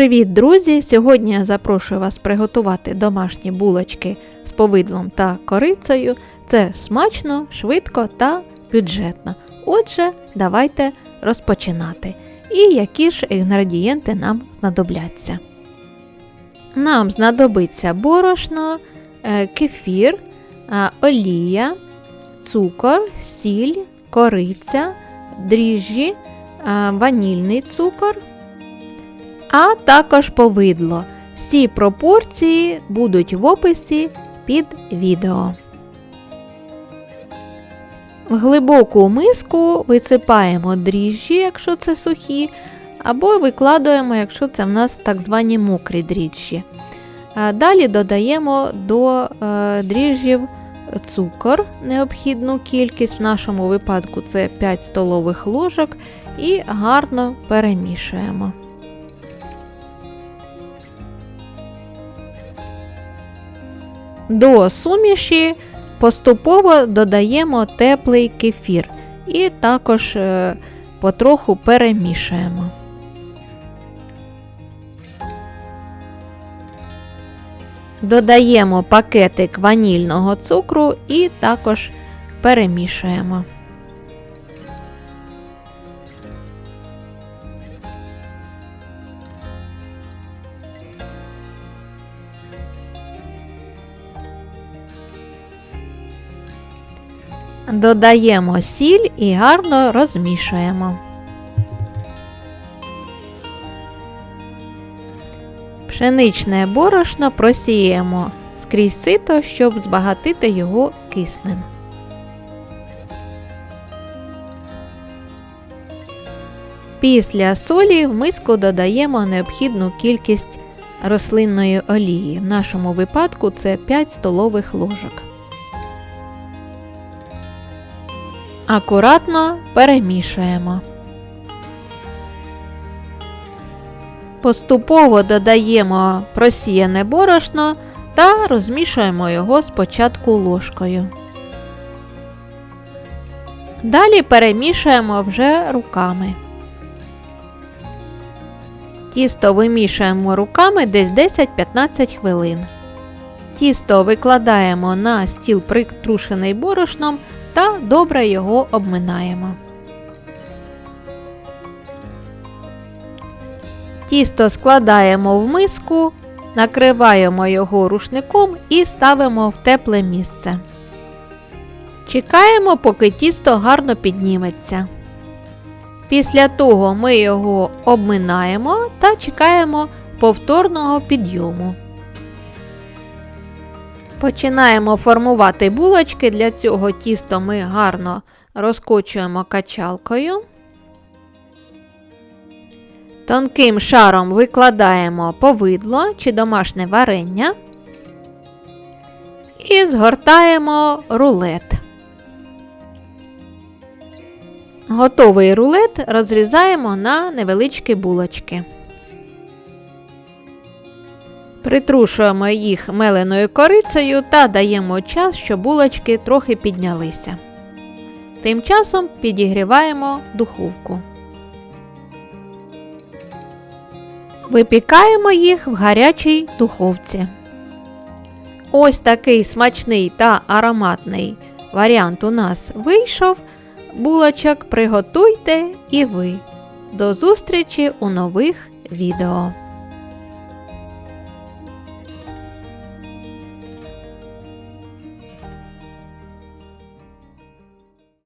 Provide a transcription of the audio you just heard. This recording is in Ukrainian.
Привіт, друзі! Сьогодні я запрошую вас приготувати домашні булочки з повидлом та корицею. Це смачно, швидко та бюджетно. Отже, давайте розпочинати. І які ж інгредієнти нам знадобляться. Нам знадобиться борошно, е, кефір, е, олія, цукор, сіль, кориця, дріжджі, е, ванільний цукор, а також повидло. Всі пропорції будуть в описі під відео. В глибоку миску висипаємо дріжджі, якщо це сухі, або викладаємо, якщо це в нас так звані мокрі дріжджі. Далі додаємо до е, дріжджів цукор, необхідну кількість, в нашому випадку це 5 столових ложок, і гарно перемішуємо. До суміші поступово додаємо теплий кефір і також е, потроху перемішуємо. Додаємо пакетик ванільного цукру і також перемішуємо. Додаємо сіль і гарно розмішуємо. Пшеничне борошно просіємо скрізь сито, щоб збагатити його киснем. Після солі в миску додаємо необхідну кількість рослинної олії. В нашому випадку це 5 столових ложок. Акуратно перемішуємо. Поступово додаємо просіяне борошно та розмішуємо його спочатку ложкою. Далі перемішуємо вже руками. Тісто вимішуємо руками десь 10-15 хвилин. Тісто викладаємо на стіл притрушений борошном та добре його обминаємо. Тісто складаємо в миску, накриваємо його рушником і ставимо в тепле місце. Чекаємо, поки тісто гарно підніметься. Після того ми його обминаємо та чекаємо повторного підйому. Починаємо формувати булочки. Для цього тісто ми гарно розкочуємо качалкою. Тонким шаром викладаємо повидло чи домашнє варення і згортаємо рулет. Готовий рулет розрізаємо на невеличкі булочки. Притрушуємо їх меленою корицею та даємо час, щоб булочки трохи піднялися. Тим часом підігріваємо духовку. Випікаємо їх в гарячій духовці. Ось такий смачний та ароматний варіант у нас вийшов. Булочок приготуйте і ви. До зустрічі у нових відео!